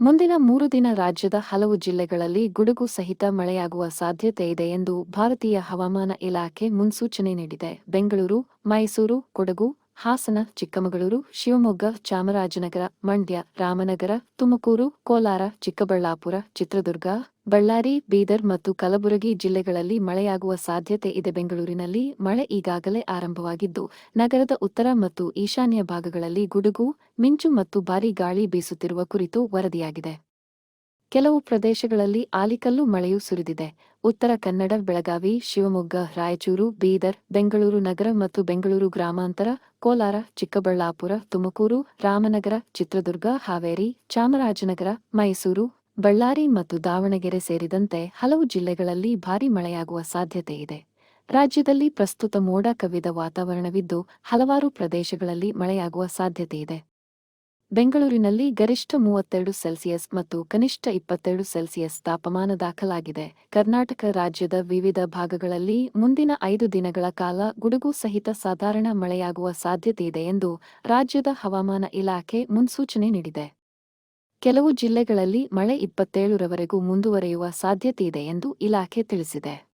ಮುಂದಿನ ಮೂರು ದಿನ ರಾಜ್ಯದ ಹಲವು ಜಿಲ್ಲೆಗಳಲ್ಲಿ ಗುಡುಗು ಸಹಿತ ಮಳೆಯಾಗುವ ಸಾಧ್ಯತೆ ಇದೆ ಎಂದು ಭಾರತೀಯ ಹವಾಮಾನ ಇಲಾಖೆ ಮುನ್ಸೂಚನೆ ನೀಡಿದೆ. ಬೆಂಗಳೂರು, ಮೈಸೂರು, ಕೊಡಗು ಹಾಸನ, ಚಿಕ್ಕಮಗಳೂರು, ಶಿವಮೊಗ್ಗ, ಚಾಮರಾಜನಗರ, ಮಂಡ್ಯ, ರಾಮನಗರ, ತುಮಕೂರು, ಕೋಲಾರ, ಚಿಕ್ಕಬಳ್ಳಾಪುರ, ಚಿತ್ರದುರ್ಗ, ಬಳ್ಳಾರಿ, ಬೀದರ್ ಮತ್ತು ಕಲಬುರಗಿ ಜಿಲ್ಲೆಗಳಲ್ಲಿ ಮಳೆಯಾಗುವ ಸಾಧ್ಯತೆ ಇದೆ. ಬೆಂಗಳೂರಿನಲ್ಲಿ ಮಳೆ ಈಗಾಗಲೇ ಆರಂಭವಾಗಿದ್ದು, ನಗರದ ಉತ್ತರ ಮತ್ತು ಈಶಾನ್ಯ ಭಾಗಗಳಲ್ಲಿ ಗುಡುಗು, ಮಿಂಚು ಮತ್ತು ಭಾರೀ ಗಾಳಿ ಬೀಸುತ್ತಿರುವ ಕುರಿತು ವರದಿಯಾಗಿದೆ. ಕೆಲವು ಪ್ರದೇಶಗಳಲ್ಲಿ ಆಲಿಕಲ್ಲು ಮಳೆಯೂ ಸುರಿದಿದೆ. ಉತ್ತರ ಕನ್ನಡ, ಬೆಳಗಾವಿ, ಶಿವಮೊಗ್ಗ, ರಾಯಚೂರು, ಬೀದರ್, ಬೆಂಗಳೂರು ನಗರ ಮತ್ತು ಬೆಂಗಳೂರು ಗ್ರಾಮಾಂತರ, ಕೋಲಾರ, ಚಿಕ್ಕಬಳ್ಳಾಪುರ, ತುಮಕೂರು, ರಾಮನಗರ, ಚಿತ್ರದುರ್ಗ, ಹಾವೇರಿ, ಚಾಮರಾಜನಗರ, ಮೈಸೂರು, ಬಳ್ಳಾರಿ ಮತ್ತು ದಾವಣಗೆರೆ ಸೇರಿದಂತೆ ಹಲವು ಜಿಲ್ಲೆಗಳಲ್ಲಿ ಭಾರೀ ಮಳೆಯಾಗುವ ಸಾಧ್ಯತೆ ಇದೆ. ರಾಜ್ಯದಲ್ಲಿ ಪ್ರಸ್ತುತ ಮೋಡ ಕವಿದ ವಾತಾವರಣವಿದ್ದು ಹಲವಾರು ಪ್ರದೇಶಗಳಲ್ಲಿ ಮಳೆಯಾಗುವ ಸಾಧ್ಯತೆಯಿದೆ ಬೆಂಗಳೂರಿನಲ್ಲಿ ಗರಿಷ್ಠ ಮೂವತ್ತೆರಡು ಸೆಲ್ಸಿಯಸ್ ಮತ್ತು ಕನಿಷ್ಠ ಇಪ್ಪತ್ತೆರಡು ಸೆಲ್ಸಿಯಸ್ ತಾಪಮಾನ ದಾಖಲಾಗಿದೆ. ಕರ್ನಾಟಕ ರಾಜ್ಯದ ವಿವಿಧ ಭಾಗಗಳಲ್ಲಿ ಮುಂದಿನ ಐದು ದಿನಗಳ ಕಾಲ ಗುಡುಗು ಸಹಿತ ಸಾಧಾರಣ ಮಳೆಯಾಗುವ ಸಾಧ್ಯತೆಯಿದೆ ಎಂದು ರಾಜ್ಯದ ಹವಾಮಾನ ಇಲಾಖೆ ಮುನ್ಸೂಚನೆ ನೀಡಿದೆ. ಕೆಲವು ಜಿಲ್ಲೆಗಳಲ್ಲಿ ಮಳೆ ಇಪ್ಪತ್ತೇಳರವರೆಗೂ ಮುಂದುವರೆಯುವ ಸಾಧ್ಯತೆಯಿದೆ ಎಂದು ಇಲಾಖೆ ತಿಳಿಸಿದೆ.